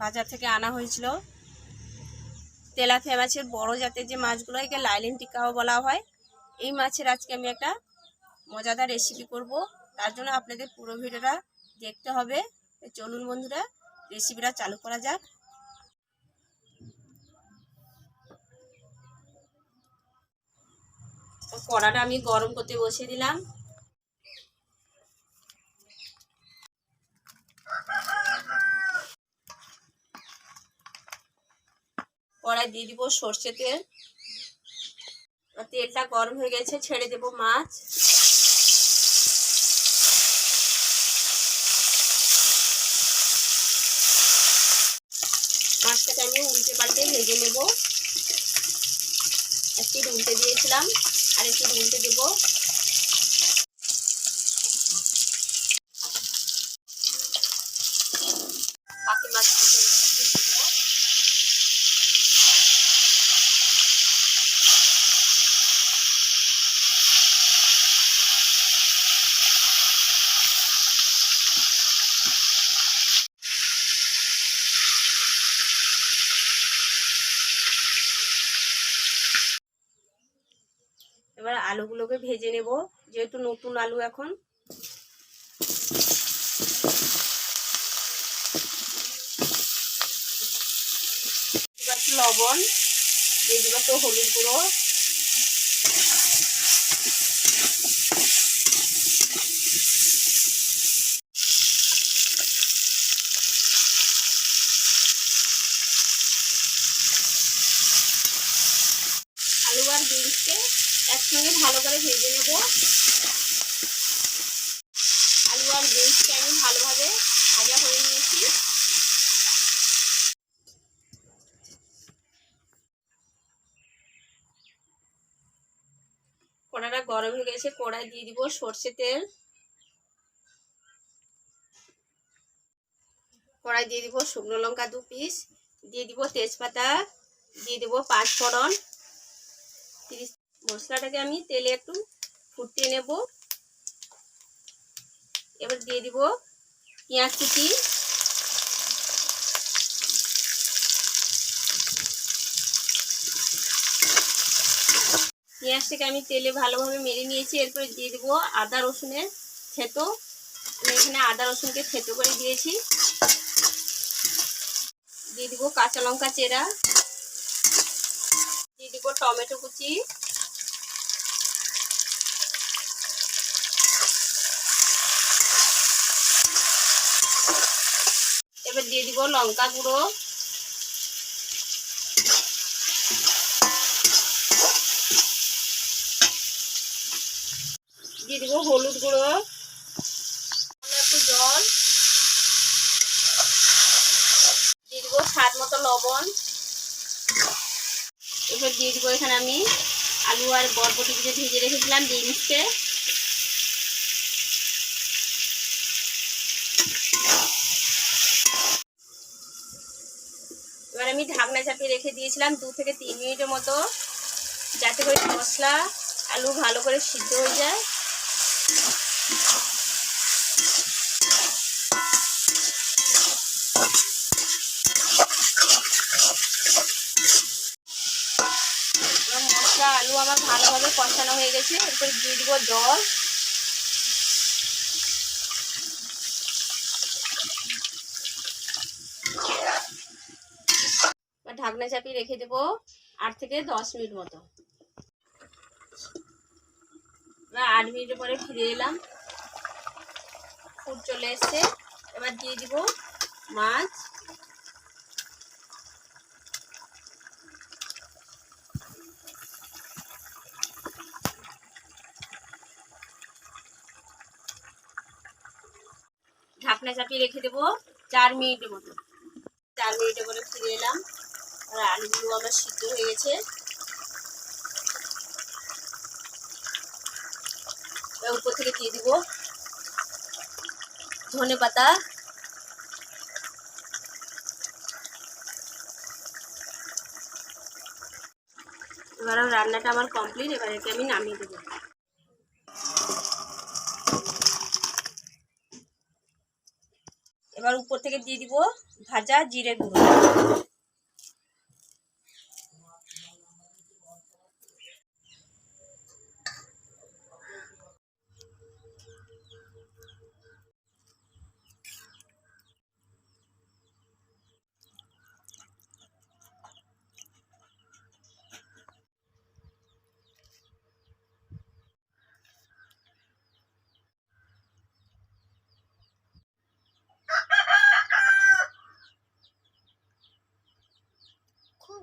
বাজার থেকে আনা হয়েছিল। তেলাপিয়া মাছের বড় জাতের যে মাছগুলো, একে লাইলেন টিকাও বলা হয়। এই মাছের আজকে আমি একটা মজাদার রেসিপি করব। তার জন্য আপনাদের পুরো ভিডিওটা দেখতে হবে। চলুন বন্ধুরা রেসিপিটা চালু করা যাক। কড়াটা আমি গরম করতে বসিয়ে দিলাম। কড়াই দিয়ে দিব সর্ষে তেল। তেলটা গরম হয়ে গেছে, ছেড়ে দেব মাছ। মাছটাকে আমি উল্টে পাল্টে ভেজে নেব। একটু উল্টে দিয়েছিলাম আর একটু উল্টে দেবো বাকি মাছগুলোকে এর মধ্যে দিয়ে দেবো এবার আলুগুলোকে ভেজে নেব, যেহেতু নতুন আলু এখন। লবণ দিব একটু হলুদ গুঁড়ো। আলু আর বিনসকে একসঙ্গে ভালো করে ভেজে নেব। আলু আর বিনসকে আমি ভালোভাবে ভাজা হয়ে নিয়েছি। কড়াটা গরম হয়ে গেছে কড়াই দিয়ে দিব সর্ষে তেল। কড়াই দিয়ে দিব শুকনো লঙ্কা দু পিস, দিয়ে দিব তেজপাতা, দিয়ে দিব পাঁচ ফোড়ন তিরিশ মশলাটাকে আমি তেলে একটু ফুটিয়ে নেব। এবার দিয়ে দিব পেঁয়াজ কুচি। পেঁয়াজটাকে আমি তেলে ভালোভাবে মেরে নিয়েছি, এরপরে দিয়ে দেবো আদা রসুনের থেতো। আমি এখানে আদা রসুনকে থেতো করে দিয়েছি। দিয়ে দিব কাঁচা লঙ্কা চেরা। দিয়ে দিব টমেটো কুচি। এবার দিয়ে দিব লঙ্কা গুঁড়ো। দিয়ে দিব হলুদ গুঁড়ো। একটু জল। দিয়ে দিব স্বাদ মতো লবণ। এবার দিয়ে দিব এখানে আমি আলু আর বরবটি যে ভেজে রেখেছিলাম বিনসকে। এবার আমি ঢাকনা চাপিয়ে রেখে দিয়েছিলাম দু থেকে তিন মিনিটের মতো, যাতে করে মশলা আলু ভালো করে সিদ্ধ হয়ে যায়। মশলা আলু আমার ভালোভাবে কষানো হয়ে গেছে, এরপর দিয়ে দিব জল এবার ঢাকনা চাপিয়ে রেখে দেবো আট থেকে দশ মিনিট মতো। আট মিনিটের পরে ফিরে এলাম। ফুট চলে এসছে। এবার দিয়ে দিব মাছ। ঢাকনা চাপিয়ে রেখে দেবো চার মিনিটের মতো। চার মিনিটের পরে ফিরে এলাম। আর আলুগুলো আমার সিদ্ধ হয়ে গেছে। উপর থেকে দিয়ে দিব ধনে পাতা। এবার রান্নাটা আমার কমপ্লিট, এবার একে আমি নামিয়ে দেবো। এবার উপর থেকে দিয়ে দিব ভাজা জিরে গুঁড়ো।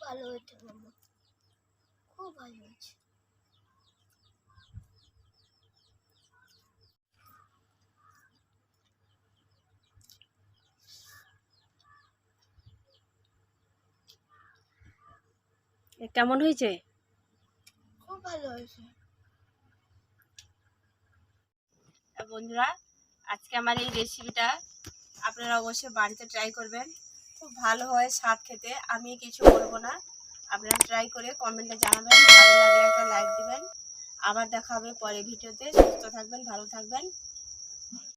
ভালো হয়েছে মামা খুব ভালো হয়েছে। কেমন হয়েছে? খুব ভালো হয়েছে। বন্ধুরা আজকে আমার এই রেসিপিটা আপনারা অবশ্যই বাড়িতে ট্রাই করবেন। খুব ভালো হয় স্বাদ খেতে। আমি কিছু বলব না। আপনারা ট্রাই করে কমেন্টে জানাবেন। ভালো লাগলে একটা লাইক দিবেন। আবার দেখা হবে পরে ভিডিওতে সুস্থ থাকবেন, ভালো থাকবেন।